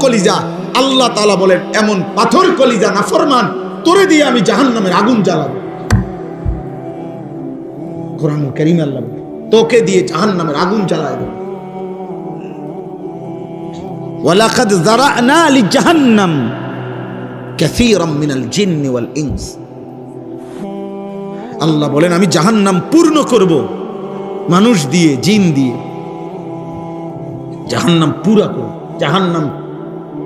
কলিজা। আল্লাহ তাআলা বলেন, এমন পাথর কলিজা নাফরমান তোরে দিয়ে আমি জাহান্নামের আগুন জ্বালাবো। কোরআন আল্লাহ তোকে দিয়ে জাহান্নামের আগুন জ্বালায় দেবো। ওয়ালাকাদ কাসীরাম মিনাল ওয়াল আল্লাহ বলেন, আমি জাহান্নাম পূর্ণ করব, মানুষ দিয়ে, জিন দিয়ে। জাহান্নাম পুরা করব, জাহান্নাম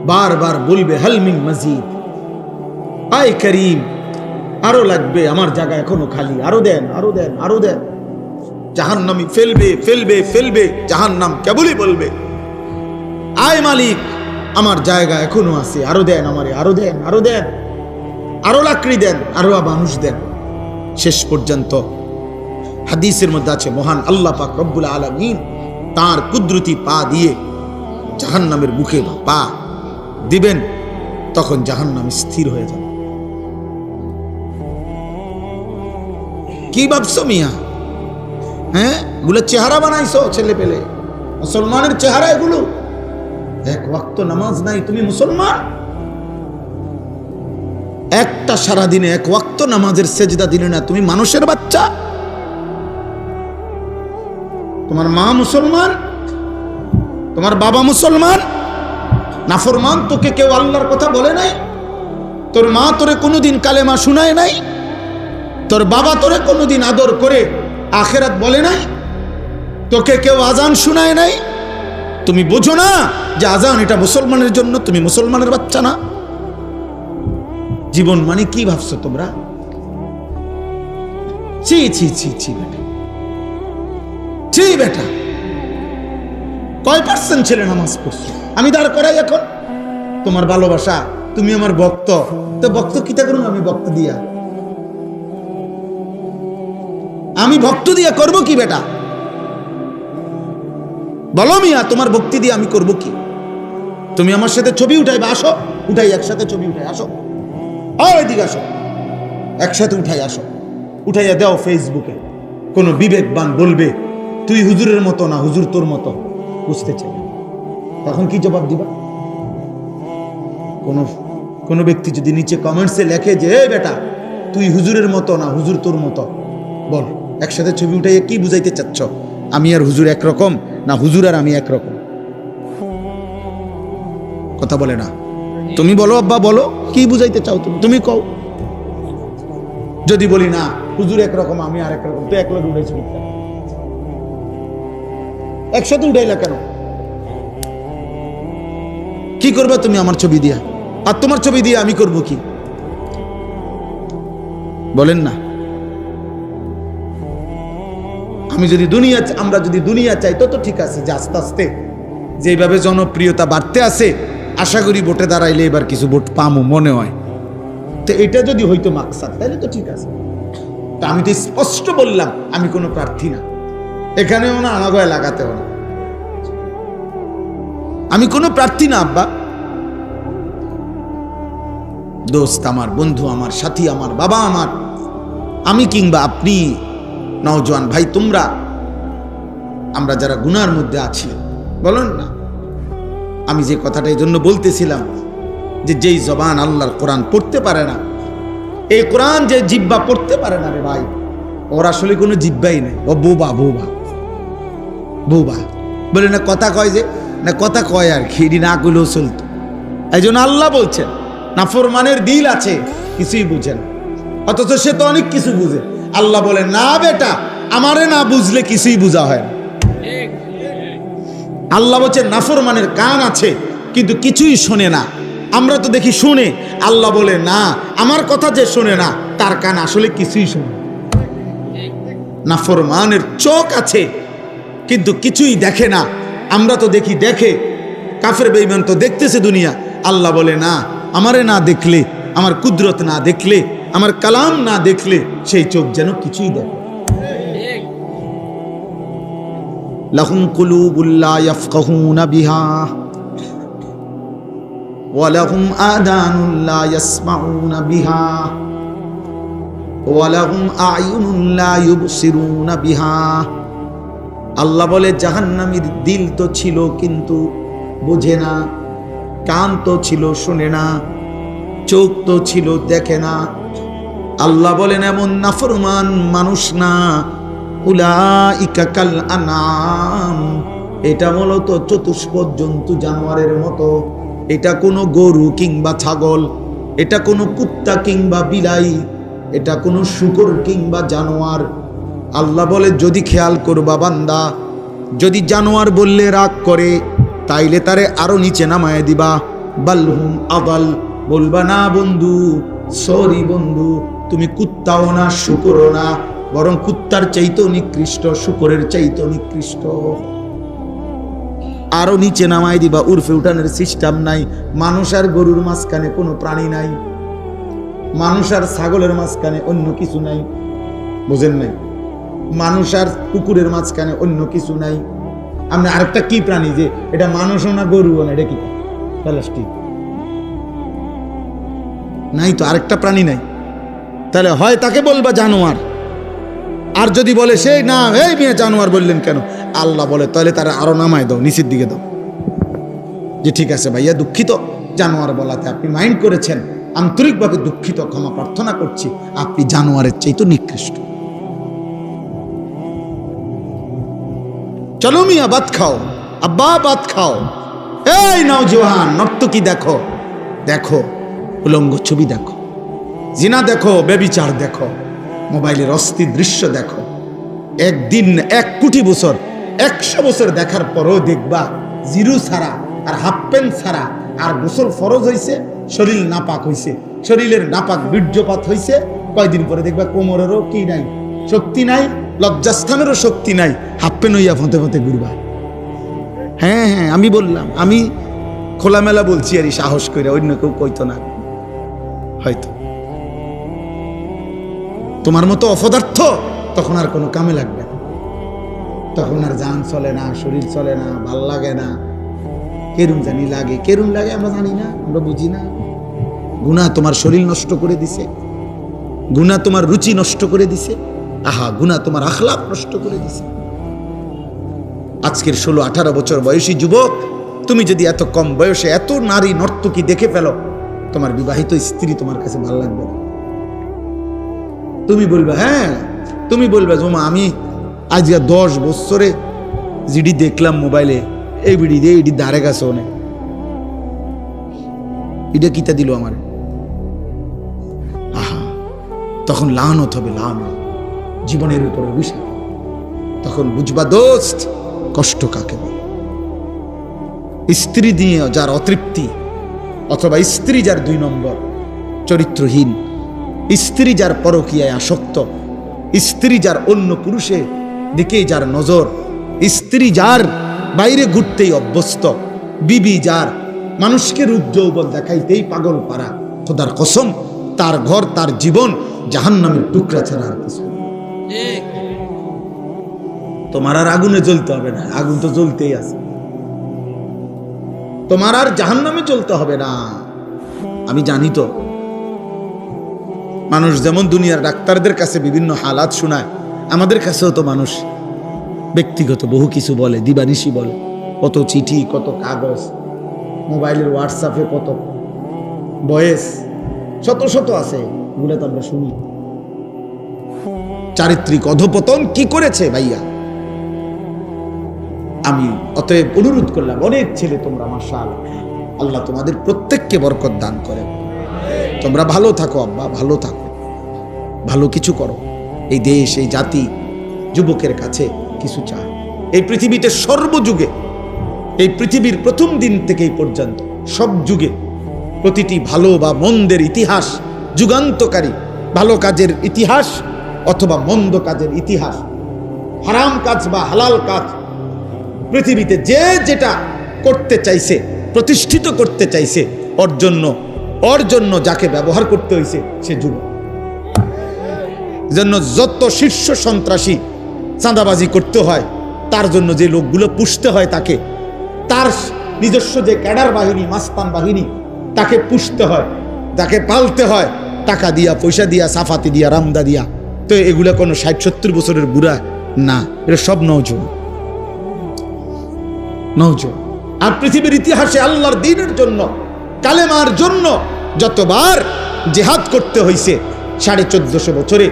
বারবার বলবে হালমিন মজিদ। আয় করিম, আরও লাগবে, আমার জায়গা এখনও খালি। আরও দেন আরও দেন আরও দেন। জাহান নামি ফেলবে ফেলবে ফেলবে জাহান নাম কেবলই বলবে। আয় মালিক, আমার জায়গা এখনও আছে, আরও দেন আমারে, আরও দেন আরও দেন। আরও লাকড়ি দেন, আরও মানুষ দেন। শেষ পর্যন্ত হাদিসের মধ্যে আছে, মহান আল্লাহ পাক রব্বুল আলমিন তার কুদরতি পা দিয়ে জাহান্নামের বুকে পা দিবেন, তখন জাহান্নাম স্থির হয়ে যাবে। কি ভাবছ মিয়া? হ্যাঁ? এগুলো চেহারা বানাইছো ছেলে পেলে। মুসলমানের চেহারা এগুলো। এক ওয়াক্ত নামাজ নাই, তুমি মুসলমান? একটা সারা দিনে এক ওয়াক্ত নামাজের সেজদা দিলে না, তুমি মানুষের বাচ্চা? তোমার মা মুসলমান? তোমার বাবা মুসলমান? নাফরমান তোকে কেউ আল্লাহর কথা বলে নাই? তোর মা তোরে কোনোদিন কালেমা শুনায় নাই? তোর বাবা তোরে কোনোদিন আদর করে আখেরাত বলে নাই? তোকে কেউ আজান শুনায় নাই? তুমি বোঝো না যে আজান এটা মুসলমানের জন্য, তুমি মুসলমানের বাচ্চা না? জীবন মানে কি ভাবছ তোমরা? ছি ছি ছি ছি, বেটা। ছি, বেটা। কয় পার্সেন্ট ছেলে নামাজ পড়ছো? আমি দাঁড় করাই এখন। তোমার ভালোবাসা, তুমি আমার ভক্ত। তো ভক্ত কিতা করুন, আমি ভক্ত দিয়া। আমি ভক্ত দিয়া করব কি বেটা? বলো মিয়া, তোমার ভক্তি দিয়ে আমি করব কি? তুমি আমার সাথে ছবি উঠাইবে, আসো। উঠাই, একসাথে ছবি উঠাই, আসো। এদিকে আসো। একসাথে উঠাই, আসো। উঠাইয়া দাও ফেসবুকে কোনো বিবেকবান বলবে, তুই হুজুরের মতো না, হুজুর তোর মতো। বুঝতে চাই তখন কি জবাব দিবা? কোন কোন ব্যক্তি যদি নিচে কমেন্টসে লেখে যে, "এই বেটা, তুই হুজুরের মতো না, হুজুর তোর মতো। বল, একসাথে ছবি উঠাইয়া কি বুঝাইতে চাচ্ছ? আমি আর হুজুর একরকম না হুজুর আর আমি একরকম? কথা বলে না। তুমি বলো আব্বা, বলো, কি বুঝাইতে চাও তুমি? তুমি কও। যদি বলি না, হুজুর একরকম, আমি আর একরকম তো এক লোক উঠেছি একসাথে উঠাইলা কেন? কি করবে তুমি আমার ছবি দিয়া? আর তোমার ছবি দিয়ে আমি করব কি? বলেন না। আমি যদি দুনিয়া আমরা যদি দুনিয়া চাই, তো তো ঠিক আছে, যে আস্তে আস্তে যেভাবে জনপ্রিয়তা বাড়তে আছে, আশা করি ভোটে দাঁড়াইলে এবার কিছু ভোট পামো, মনে হয়। তো এটা যদি হইতো মাকসাদ তাহলে তো ঠিক আছে। তা আমি তো স্পষ্ট বললাম, আমি কোনো প্রার্থী না। এখানেও না আমাকে লাগাতেও না। আমি কোনো প্রার্থী না, আব্বা। দোস্ত আমার, বন্ধু আমার, সাথী আমার, বাবা আমার, আমি কিংবা আপনি, নওজোয়ান ভাই, তোমরা, আমরা যারা গুনার মধ্যে আছি, বলেন না, আমি যে কথাটা এই জন্য বলতেছিলাম যে যেই জবান আল্লাহর কোরআন পড়তে পারে না, এই কোরআন যে জিব্বা পড়তে পারে না রে ভাই, ওর আসলে কোনো জিব্বাই নেই। ও বোবা বোবা বোবা। বলে না, কথা কয় যে না কথা কয় আর খিরি না করলেও চলতো। এই জন্য আল্লাহ বলছেন, নাফরমানের দিল আছে, কিছুই বুঝে না। অথচ সে তো অনেক কিছু বুঝে। আল্লাহ বলে, না বেটা, আমারে না বুঝলে কিছুই বোঝা হয় আল্লাহ বলছে, নাফরমানের কান আছে, কিন্তু কিছুই শোনে না। আমরা তো দেখি শুনে। আল্লাহ বলে, না, আমার কথা যে শোনে না, তার কান আসলে কিছুই শোনে। নাফরমানের চোখ আছে, কিন্তু কিছুই দেখে না। আমরা তো দেখি, দেখে। কাফের বেইমান তো দেখতেছে দুনিয়া। আল্লাহ বলে, না, আমারে না দেখলে, আমার কুদরত না দেখলে, আমার কালাম না দেখলে সেই চোখ যেন কিছুই দেখে লাহুম বিহা ওয়ালাহুম বিহা ওয়ালাহুম বিহা। আল্লাহ বলে, জাহান্নামীর দিল তো ছিল কিন্তু বোঝে না, কান তো ছিল শোনে না, চোখ তো ছিল দেখে না। আল্লাহ বলেন, এমন নাফরমান মানুষ না। উলা ইকাকাল আনাম, এটা মূলত চতুষ্পদ জন্তু জানোয়ারের মতো। এটা কোনো গরু কিংবা ছাগল, এটা কোনো কুত্তা কিংবা বিলাই, এটা কোনো শুকর কিংবা জানোয়ার। আল্লাহ বলে, যদি খেয়াল করবা বান্দা, যদি জানোয়ার বললে রাগ করে, তাইলে তারে আরও নিচে নামায় দিবা। বালহুম আবাল বলবা, না বন্ধু, সরি বন্ধু, তুমি কুত্তাও না, শুকরও না, বরং কুত্তার চাইতেও নিকৃষ্ট, শুকরের চাইতেও নিকৃষ্ট। আরও নিচে নামাই দিবা, উর্ফে উঠানের সিস্টেম নাই, মানুষ আর গরুর মাঝখানে কোনো প্রাণী নাই, মানুষ আর ছাগলের মাঝখানে অন্য কিছু নাই, বুঝেন নাই? মানুষ আর কুকুরের মাঝখানে অন্য কিছু নাই। আপনি আরেকটা কি প্রাণী যে এটা মানুষও না, গরুও না, এটা কি? প্লাস্টিক। নাই তো, আরেকটা প্রাণী নাই। তাহলে হয় তাকে বলবা জানোয়ার। আর যদি বলে সেই না, এই মেয়ে জানোয়ার বললেন কেন? আল্লাহ বলে, তাহলে তারা আরও নামায় দাও, নিচের দিকে দাও। যে ঠিক আছে ভাইয়া, দুঃখিত। জানোয়ার বলাতে আপনি মাইন্ড করেছেন। আন্তরিকভাবে দুঃখিত, ক্ষমা প্রার্থনা করছি। আপনি জানোয়ারের চেয়ে তো নিকৃষ্ট। চলো মিয়া, ভাত খাও। আব্বা, ভাত খাও। এই নাও নওজোয়ান নর্তকি দেখো? দেখো, উলঙ্গ ছবি দেখো। জিনা দেখো বেবিচার দেখো। মোবাইলের অস্থির দৃশ্য দেখো। একদিন এক কোটি বছর, একশো বছর দেখার পরও দেখবা জিরু ছাড়া আর হাফ প্যান্ট ছাড়া আর গোসল ফরজ হইছে, শরীর নাপাক হইছে। শরীরের নাপাক বীর্যপাত হইছে। কয়দিন পরে দেখবা কোমরেরও কি নাই, শক্তি নাই লজ্জাস্থানেরও শক্তি নাই হাফ প্যান্ট হইয়া ফতে ফতে ঘুরবা। হ্যাঁ হ্যাঁ আমি বললাম, আমি খোলামেলা বলছি, আর সাহস করে অন্য কেউ কইতো না। হয়তো। তোমার মতো অপদার্থ তখন আর কোনো কামে লাগবে না। তখন আর যান চলে না, শরীর চলে না, ভালো লাগে না। কেরুম জানি লাগে কেরুম লাগে আমরা জানি না, আমরা বুঝি না। গুণা তোমার শরীর নষ্ট করে দিছে। গুণা তোমার রুচি নষ্ট করে দিছে। আহা গুণা তোমার আখলাপ নষ্ট করে দিছে। আজকের ষোলো, আঠারো বছর বয়সী যুবক, তুমি যদি এত কম বয়সে এত নারী নর্তকী দেখে ফেলো, তোমার বিবাহিত স্ত্রী তোমার কাছে ভালো লাগবে না। তুমি বলবে হ্যাঁ। তুমি বলবে, জমা, আমি আজকে দশ বছরে জিডি দেখলাম মোবাইলে, এই বিডি দিয়ে এটি দাঁড়ে গেছে অনেক। এটা কিতা দিল আমার? আহা, তখন লানত হবে, লানত। জীবনের উপরে অভিশাপ তখন বুঝবা দোস্ত, কষ্ট কাকে বলে স্ত্রী দিয়ে যার অতৃপ্তি অথবা স্ত্রী যার দুই নম্বর চরিত্রহীন, স্ত্রী যার পরকীয়ায় আসক্ত, স্ত্রী যার অন্য পুরুষে দিকে যার নজর, স্ত্রী যার বাইরে ঘুরতেই অভ্যস্ত, বিবি যার মানুষকে রূপ যৌবন দেখাইতেই পাগল পারা খোদার কসম, তার ঘর, তার জীবন জাহান্নামের টুকরা ছাড়া আর কিছু। তোমার আর আগুনে জ্বলতে হবে না, আগুন তো জ্বলতেই আছে। তোমার আর জাহান্নামে চলতে হবে না। আমি জানি তো, মানুষ যেমন দুনিয়ার ডাক্তারদের কাছে বিভিন্ন হালাত শোনায়, আমাদের কাছেও তো মানুষ ব্যক্তিগত বহু কিছু বলে, দিবানিশি বলে, কত চিঠি, কত কাগজ, মোবাইলের হোয়াটসঅ্যাপে কত বয়েস, শত শত আছে, এগুলো তো আমরা শুনি। চারিত্রিক অধপতন কি করেছে ভাইয়া? আমি অতএব অনুরোধ করলাম, অনেক ছেলে তোমরা মার্শাল আল্লাহ তোমাদের প্রত্যেককে বরকত দান করে তোমরা ভালো থাকো আব্বা, ভালো থাকো। ভালো কিছু করো। এই দেশ, এই জাতি, যুবকের কাছে কিছু চায়। এই পৃথিবীতে সর্বযুগে, এই পৃথিবীর প্রথম দিন থেকেই পর্যন্ত সব যুগে প্রতিটি ভালো বা মন্দের ইতিহাস, যুগান্তকারী, ভালো কাজের ইতিহাস অথবা মন্দ কাজের ইতিহাস, হারাম কাজ বা হালাল কাজ, পৃথিবীতে যে যেটা করতে চাইছে, প্রতিষ্ঠিত করতে চাইছে, ওর জন্য ওর জন্য যাকে ব্যবহার করতে হয়েছে সে যুবক। জন্য যত শীর্ষ সন্ত্রাসী চাঁদাবাজি করতে হয়, তার জন্য যে লোকগুলো পুষতে হয় তাকে, তার নিজস্ব যে ক্যাডার বাহিনী, মাস্তান বাহিনী, তাকে পুষতে হয়, তাকে পালতে হয়, টাকা দিয়া, পয়সা দিয়া, সাফাতি দিয়া, রামদা দিয়া। তো এগুলো কোনো ষাট, সত্তর বছরের বুড়া না, এটা সব নৌজোয়ান নৌজোয়ান আর পৃথিবীর ইতিহাসে আল্লাহর দিনের জন্য, কালেমার জন্য যতবার জেহাদ করতে হয়েছে সাড়ে চোদ্দশো বছরে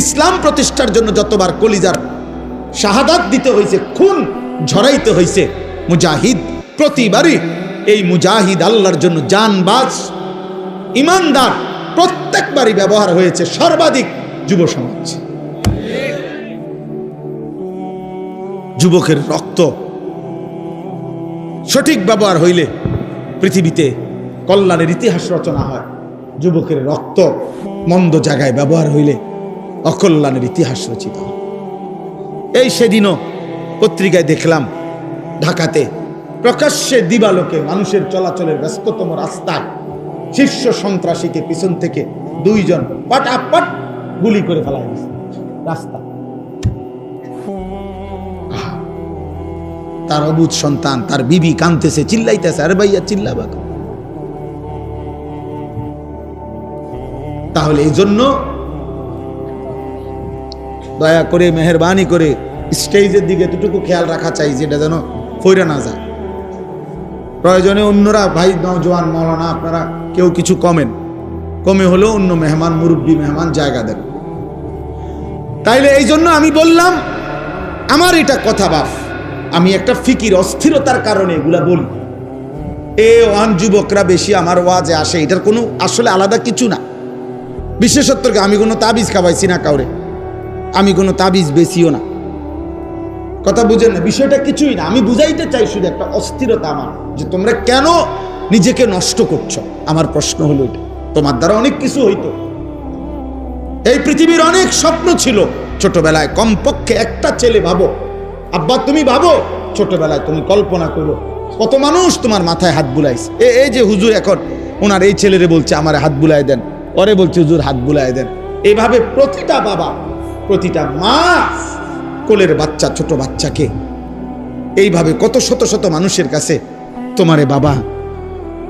ইসলাম প্রতিষ্ঠার জন্য যতবার কলিজার শাহাদাত দিতে হয়েছে খুন ঝরাইতে হয়েছে মুজাহিদ প্রতিবারই এই মুজাহিদ আল্লাহর জন্য জানবাজ, ইমানদার প্রত্যেকবারই ব্যবহার হয়েছে, সর্বাধিক যুব সমাজ। যুবকের রক্ত সঠিক ব্যবহার হইলে পৃথিবীতে কল্যাণের ইতিহাস রচনা হয়। যুবকের রক্ত মন্দ জায়গায় ব্যবহার হইলে অকল্যাণের ইতিহাস রচিত হয়। এই সেদিনও পত্রিকায় দেখলাম, ঢাকাতে প্রকাশ্যে দিবালোকে মানুষের চলাচলের ব্যস্ততম রাস্তায় শীর্ষ সন্ত্রাসীকে পিছন থেকে দুইজন পাটাপাট গুলি করে ফেলা হয়েছে রাস্তা। তার অবুধ সন্তান, তার বিবি কানতেছে চিল্লাইতেছে, আরে ভাইয়া, চিল্লাবা তাহলে এই জন্য দয়া করে, মেহরবানি করে স্টেজের দিকে দুটুকু খেয়াল রাখা চাই যেটা যেন ফইরা না যায়। প্রয়োজনে অন্যরা, ভাই নজওয়ান মৌলানা, আপনারা কেউ কিছু কমেন। কমে হলেও অন্য মেহমান, মুরব্বী মেহমান জায়গা দেন। তাইলে এই জন্য আমি বললাম, আমার এটা কথা বাপ আমি একটা ফিকির অস্থিরতার কারণে এগুলা বলি। এ ওয়ান যুবকরা বেশি আমার ওয়াজে আসে, এটার কোনো আসলে আলাদা কিছু না। বিশেষত্বকে আমি কোনো তাবিজ খাওয়াইছি না কাউরে, আমি কোনো তাবিজ বেশিও না। কথা বুঝেন না, বিষয়টা কিছুই না, আমি বুঝাইতে চাই শুধু একটা অস্থিরতা আমার, যে তোমরা কেন নিজেকে নষ্ট করছ? আমার প্রশ্ন হলো এটা। তোমার দ্বারা অনেক কিছু হইতো। এই পৃথিবীর অনেক স্বপ্ন ছিল। ছোটবেলায় কমপক্ষে একটা ছেলে ভাবো। আব্বা, তুমি ভাবো, ছোটবেলায় তুমি কল্পনা করো, কত মানুষ তোমার মাথায় হাত বুলাইছে। এ, এই যে হুজুর এখন, ওনার এই ছেলেরে বলছে, আমার হাত বুলাই দেন। ওরে বলছে, হুজুর, হাত বুলাই দেন। এইভাবে প্রতিটা বাবা, প্রতিটা মা, কোলের বাচ্চা, ছোট বাচ্চাকে, এইভাবে কত শত শত মানুষের কাছে তোমারে বাবা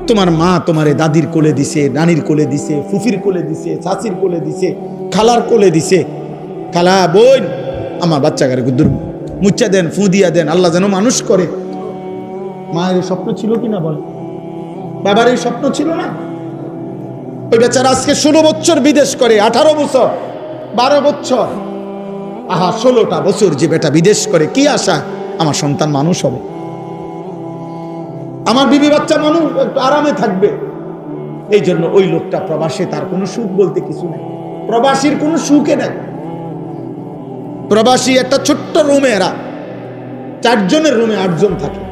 তোমার মা তোমারে দাদির কোলে দিছে, নানির কোলে দিছে, ফুফির কোলে দিছে, চাচির কোলে দিছে, খালার কোলে দিছে। খালা বোন, আমার বাচ্চাকে গুদ্দুর মুচ্চা দেন, ফু দিয়া দেন, আল্লাহ যেন মানুষ করে। মায়ের স্বপ্ন ছিল কি না বল? বাবার এই স্বপ্ন ছিল না? ওই বেচারা আজকে ষোলো বছর বিদেশ করে, আঠারো বছর, বারো বছর। আহা, ষোলোটা বছর যে বেটা বিদেশ করে, কি আশা? আমার সন্তান মানুষ হবে। আমার বিবি বাচ্চা মানুষ, একটু আরামে থাকবে। এই জন্য ওই লোকটা প্রবাসে, তার কোনো সুখ বলতে কিছু নেই। প্রবাসীর কোনো সুখে নেই। প্রবাসী একটা ছোট্ট রুমে এরা। চারজনের রুমে আটজন থাকে।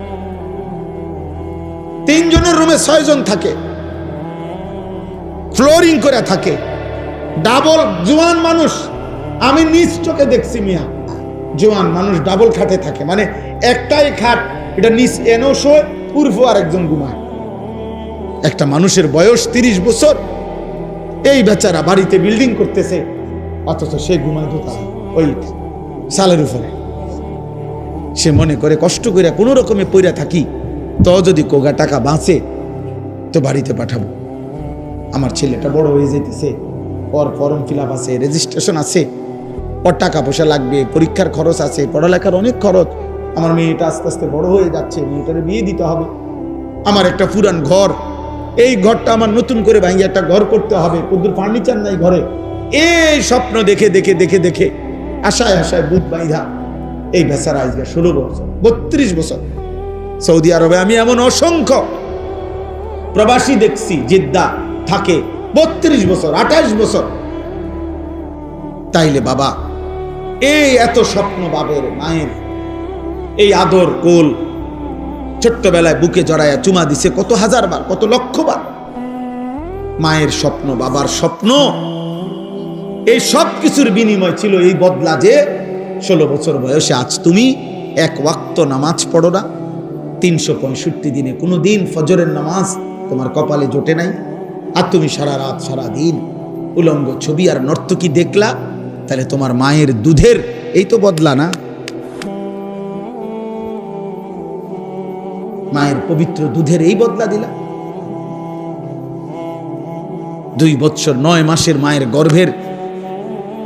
তিনজনের রুমে ছয়জন থাকে। ফ্লোরিং করে থাকে। ডাবল জোয়ান মানুষ। আমি নিজ চোখে দেখছি মিয়া। জোয়ান মানুষ ডাবল খাটে থাকে। মানে একটাই খাট, এটা নিচ এনেও শোয় পূর্ব আরেকজন ঘুমায় একটা মানুষের বয়স তিরিশ বছর। এই বেচারা বাড়িতে বিল্ডিং করতেছে, অথচ সে ঘুমায় ওই সালের উপরে। সে মনে করে কষ্ট করে কোনো রকমে পইরা থাকি, তো যদি কোগা টাকা বাঁচে, তো বাড়িতে পাঠাবো। আমার ছেলেটা বড় হয়ে যেতেছে, ওর ফর্ম ফিল আছে রেজিস্ট্রেশন আছে, ওর টাকা পয়সা লাগবে, পরীক্ষার খরচ আছে, পড়ালেখার অনেক খরচ। আমার মেয়েটা আস্তে আস্তে বড় হয়ে যাচ্ছে, মেয়েটার বিয়ে দিতে হবে। আমার একটা পুরান ঘর, এই ঘরটা আমার নতুন করে ভাঙিয়ে একটা ঘর করতে হবে। কুদ্দুর ফার্নিচার নাই ঘরে। এই স্বপ্ন দেখে দেখে দেখে দেখে আশায় আশায় বুধ বাইধা এই বেচারা আজকে ষোলো বছর, বত্রিশ বছর। সৌদি আরবে আমি এমন অসংখ্য প্রবাসী দেখছি, জিদ্দা থাকে, বত্রিশ বছর, আঠাশ বছর। তাইলে বাবা, এই এত স্বপ্ন বাবের মায়ের এই আদর, কোল ছোট্টবেলায় বুকে জড়াইয়া চুমা দিছে কত হাজার বার, কত লক্ষ বার। মায়ের স্বপ্ন, বাবার স্বপ্ন, এই সব কিছুর বিনিময় ছিল এই বদলা যে ষোলো বছর বয়সে আজ তুমি এক ওয়াক্ত নামাজ পড়ো না। তিনশো পঁয়ষট্টি দিনে কোনো দিন ফজরের নামাজ তোমার কপালে জোটে নাই। আর তুমি সারা রাত, সারা দিন উলঙ্গ ছবি আর নর্তকী দেখলা, তাহলে তোমার মায়ের দুধের এই তো বদলা না। মায়ের পবিত্র দুধের এই বদলা দিলা। দুই বৎসর নয় মাসের মায়ের গর্ভের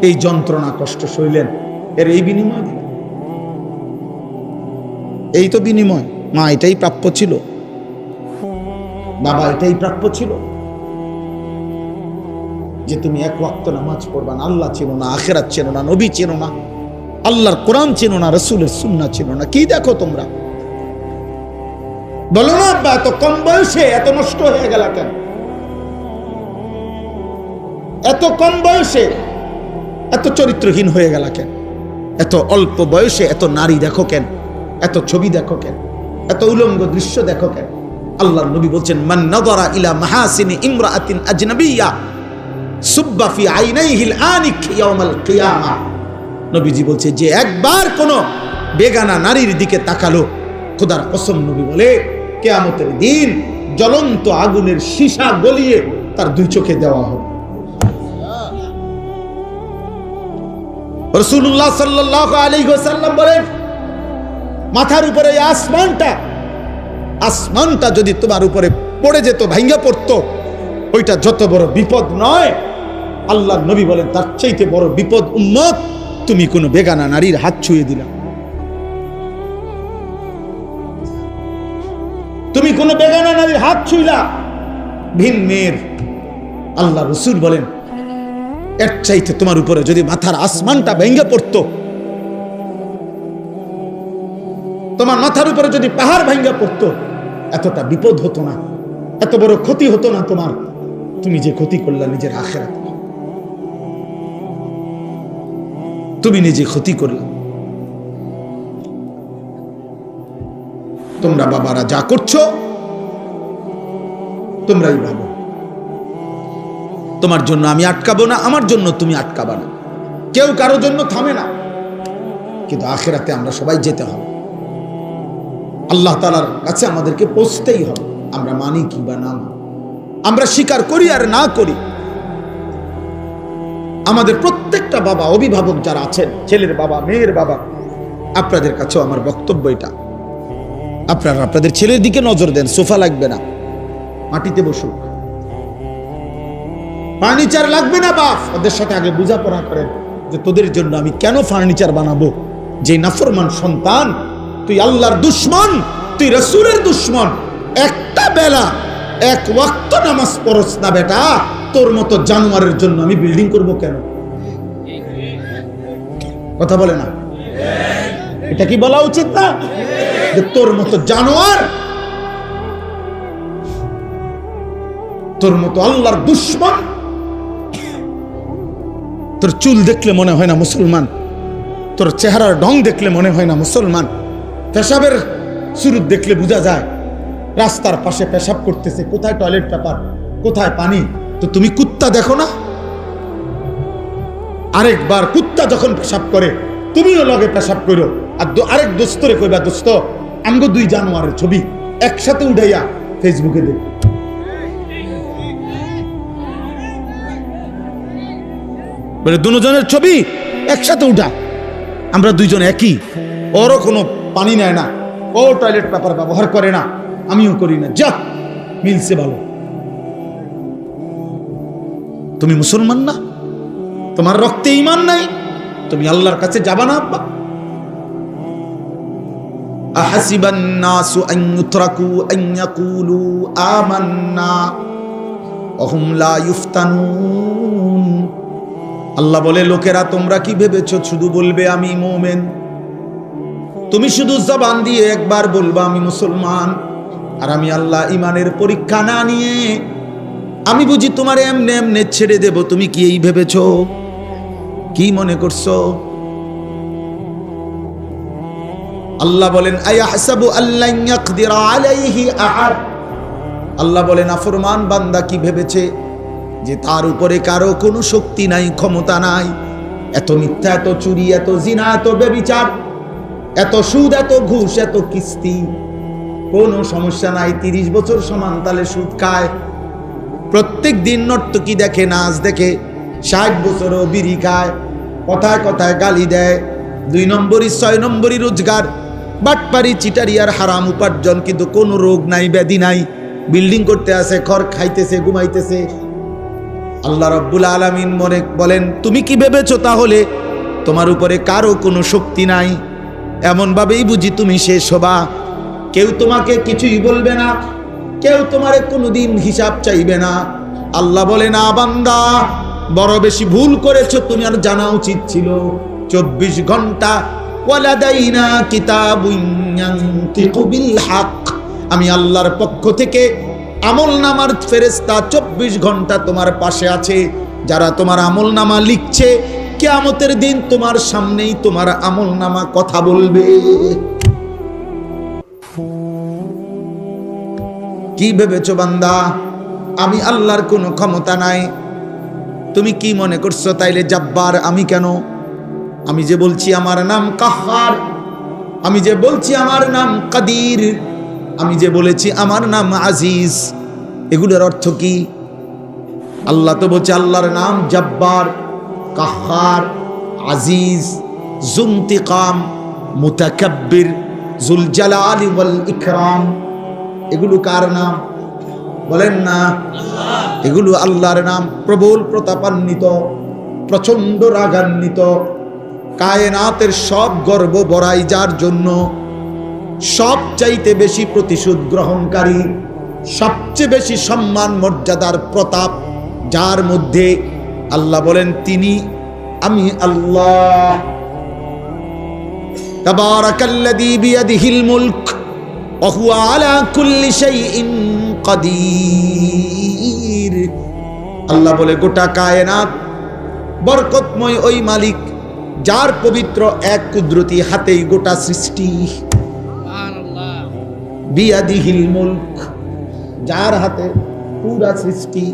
এই যন্ত্রণা কষ্ট সইলেন, এর এই বিনিময় দিলেন এই তো বিনিময়, মা এটাই প্রাপ্য ছিল, বাবা এটাই প্রাপ্য ছিল, যে তুমি এক ওয়াক্ত নামাজ পড়বা না, আল্লাহ চেনো না, আখেরাত চেনো না, নবী চেনো না, আল্লাহর কোরআন চেনো না, রসুলের সুন্না চেনো না। কি দেখো তোমরা? বলো না, আব্বা, এত কম বয়সে এত নষ্ট হয়ে গেল কেন? এত কম বয়সে এত চরিত্রহীন হয়ে গেল কেন? এত অল্প বয়সে এত নারী দেখো কেন? এত ছবি দেখো কেন? এত উলঙ্গ দৃশ্য দেখো কেন? আল্লাহর নবী বলছেন, মান নাযারা ইলা মাহাসিনি ইমরাআতিন আজনাবিয়্যা সুব্বা ফি আইনাইহিল আনিক ইয়াউমাল কিয়ামা। নবীজি বলছে, যে একবার কোন বেগানা নারীর দিকে তাকালো, খোদার কসম নবী বলে কেয়ামতের দিন জ্বলন্ত আগুনের সীসা গলিয়ে তার দুই চোখে দেওয়া হবে রসুল্লাহ সাল্লাহ আলী সাল্লাম বলেন, মাথার উপরে আসমানটা আসমানটা যদি তোমার উপরে পড়ে যেত ভাঙ্গা পড়তো, ওইটা যত বড় বিপদ নয়। আল্লাহ নবী বলেন, তার চাইতে বড় বিপদ উন্মত তুমি কোনো বেগানা নারীর হাত ছুঁয়ে দিলা। নারীর হাত ছুঁইলা। ভিন মেয়ের আল্লাহ রসুল বলেন, এর চাইতে তোমার উপরে যদি মাথার আসমানটা ভেঙে পড়তো, তোমার মাথার উপরে যদি পাহাড় ভেঙে পড়তো, এতটা বিপদ হতো না, এত বড় ক্ষতি হতো না তোমার। তুমি যে ক্ষতি করলা নিজের আখেরাত। তুমি নিজে ক্ষতি করলা। তোমরা বাবারা যা করছ তোমরাই ভাবো। তোমার জন্য আমি আটকাবো না, আমার জন্য তুমি আটকাবা না। কেউ কারোর জন্য থামে না। কিন্তু আখেরাতে আমরা সবাই যেতে হবে। আল্লাহ তালার কাছে আমাদেরকে পৌঁছতেই হবে। আমরা মানি কি বা না আমরা স্বীকার করি আর না করি। আমাদের প্রত্যেকটা বাবা অভিভাবক যারা আছেন, ছেলের বাবা, মেয়ের বাবা, আপনাদের কাছেও আমার বক্তব্য এটা। আপনারা আপনাদের ছেলের দিকে নজর দেন, সোফা লাগবে না। মাটিতে বসুক। ফার্নিচার লাগবে না বাপ? ওদের সাথে আগে বোঝাপড়া করেন যে তোদের জন্য আমি কেন ফার্নিচার বানাবো? যে নাফরমান সন্তান, তুই আল্লাহর দুশ্মন, তুই রসুলের দুশ্মন। একটা বেলা, এক ওয়াক্ত নামাজ পড়স না বেটা। তোর মতো জানোয়ারের জন্য আমি বিল্ডিং করব কেন? কথা বলে না? এটা কি বলা উচিত না? যে তোর মতো জানোয়ার তোর মতো আল্লাহর দুশ্মন। তোর চুল দেখলে মনে হয় না মুসলমান। তোর চেহারার ঢং দেখলে মনে হয় না মুসলমান। পেশাবের শুরু দেখলে বোঝা যায়, রাস্তার পাশে পেশাব করতেছে, কোথায় টয়লেট পেপার কোথায় পানি? তো তুমি কুত্তা দেখো না? আরেকবার কুত্তা যখন পেশাব করে, তুমিও লগে পেশাব করো। আর আরেক দোস্তরে কইবা, দোস্ত, আমগো দুই জানোয়ারের ছবি একসাথে উঠাইয়া ফেসবুকে দেখ। বলে, দুজনের ছবি একসাথে উঠা। আমরা দুইজন একই। ওরও কোনো পানি নেয় না। ও টয়লেট পেপার ব্যবহার করে না। আমিও করি না। যা, মিলছে ভালো। তুমি মুসলমান না? তোমার রক্তে ইমান নাই? তুমি আল্লাহর কাছে যাবা না, আব্বা? আহাসিবান আল্লাহ বলে, লোকেরা, তোমরা কি ভেবেছো? শুধু বলবে আমি মোমেন। তুমি শুধু জবান দিয়ে একবার বলবা আমি মুসলমান। আর আমি আল্লাহ ইমানের পরীক্ষা না নিয়ে আমি বুঝি তোমার এমনে এমনে ছেড়ে দেব। তুমি কি এই ভেবেছ? কি মনে করছ? আল্লাহ বলেন ইয়াকদিরা আলাইহি আল্লাহ বলেন, আফরমান বান্দা কি ভেবেছে? যে তার উপরে কারও কোনো শক্তি নাই, ক্ষমতা নাই। এত মিথ্যা, এত চুরি, এত জিনা, এত বেবিচার এত সুদ, এত ঘুষ, এত কিস্তি। কোনো সমস্যা নাই, তিরিশ বছর সমান তালে সুদ খায়। প্রত্যেক দিন নর্তকি দেখে, নাচ দেখে, ষাট বছরও বিড়ি খায়, কথায় কথায় গালি দেয়। দুই নম্বরই ছয় নম্বরই রোজগার। বাটপারি চিটারিয়ার হারাম উপার্জন, কিন্তু কোনো রোগ নাই, ব্যাধি নাই। বিল্ডিং করতে আসে খড় খাইতেছে, ঘুমাইতেছে আল্লাহ রব্বুল আলমিন মনে বলেন, তুমি কি ভেবেছো তাহলে? তোমার উপরে কারও কোনো শক্তি নাই। এমনভাবেই বুঝি তুমি শেষ হবা। কেউ তোমাকে কিছুই বলবে না। কেউ তোমারে কোনোদিন হিসাব চাইবে না। আল্লাহ বলে না বান্দা, বড় বেশি ভুল করেছ তুমি আর জানা উচিত ছিল। চব্বিশ ঘণ্টা আমি আল্লাহর পক্ষ থেকে আমল নামার ফেরেস্তা চব্বিশ ঘণ্টা তোমার পাশে আছে। যারা তোমার আমল নামা লিখছে, কেয়ামতের দিন তোমার সামনেই তোমার আমল নামা কথা বলবে। কি ভেবেছ বান্দা? আমি আল্লাহর কোনো ক্ষমতা নাই। তুমি কি মনে করছ তাইলে জাব্বার, আমি কেন? আমি যে বলছি আমার নাম কাহার আমি যে বলছি আমার নাম কাদির। আমি যে বলেছি, আমার নাম আজিজ। এগুলোর অর্থ কি? আল্লাহ তো বলছে, আল্লাহর নাম জব্বার, কাহার, আজিজ জুমতিকাম মুতাকাব্বির জুল জালালি ওয়াল ইকরাম। এগুলো কার নাম? বলেন না। এগুলো আল্লাহর নাম, প্রবল প্রতাপান্বিত প্রচণ্ড রাগান্বিত। কায়নাতের সব গর্ব বড়াই যার জন্য সব চাইতে বেশি প্রতিশোধ গ্রহণকারী, সবচেয়ে বেশি সম্মান মর্যাদার প্রতাপ, যার মধ্যে আল্লাহ বলেন তিনি, আমি আল্লাহ। তাবারাকাল্লাযী বিয়াদিহিল মুলক, ওয়া হুয়া আলা কুল্লি শাইইন কাদির। আল্লাহ বলে, গোটা কায়নাত বরকতময় ওই মালিক, যার পবিত্র এক কুদরতি হাতেই গোটা সৃষ্টি। বিয়াদিহিল মুলক, যার হাতে পুরা সৃষ্টি।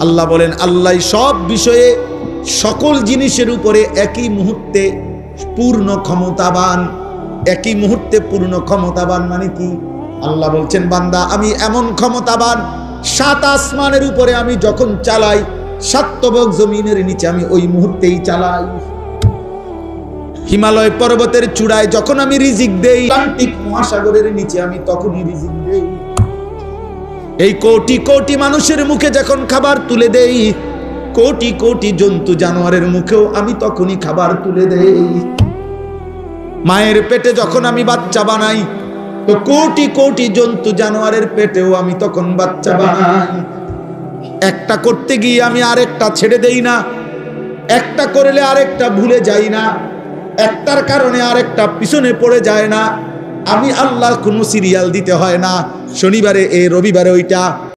আল্লাহ বলেন, আল্লাহ সব বিষয়ে সকল জিনিসের উপরে একই মুহূর্তে পূর্ণ ক্ষমতাবান। একই মুহূর্তে পূর্ণ ক্ষমতাবান মানে কি? আল্লাহ বলছেন, বান্দা, আমি এমন ক্ষমতাবান, সাত আসমানের উপরে আমি যখন চালাই সাতবক জমিনের নিচে আমি ওই মুহূর্তেই চালাই। হিমালয় পর্বতের চূড়ায় যখন আমি রিজিক দেই, আটলান্টিক মহাসাগরের নিচে আমি তখনই রিজিক দেই। এই কোটি কোটি মানুষের মুখে যখন খাবার তুলে দেই, কোটি কোটি জন্তু জানোয়ারের মুখেও আমি তখনই খাবার তুলে দেই। মায়ের পেটে যখন আমি বাচ্চা বানাই, তো কোটি কোটি জন্তু জানোয়ারের পেটেও আমি তখন বাচ্চা বানাই। একটা করতে গিয়ে আমি আরেকটা ছেড়ে দেই না, একটা করলে আরেকটা ভুলে যাই না। একটার কারণে আরেকটা পিছনে পড়ে যায় না। আমি আল্লাহ কোনো সিরিয়াল দিতে হয় না। শনিবারে এ, রবিবারে ওইটা।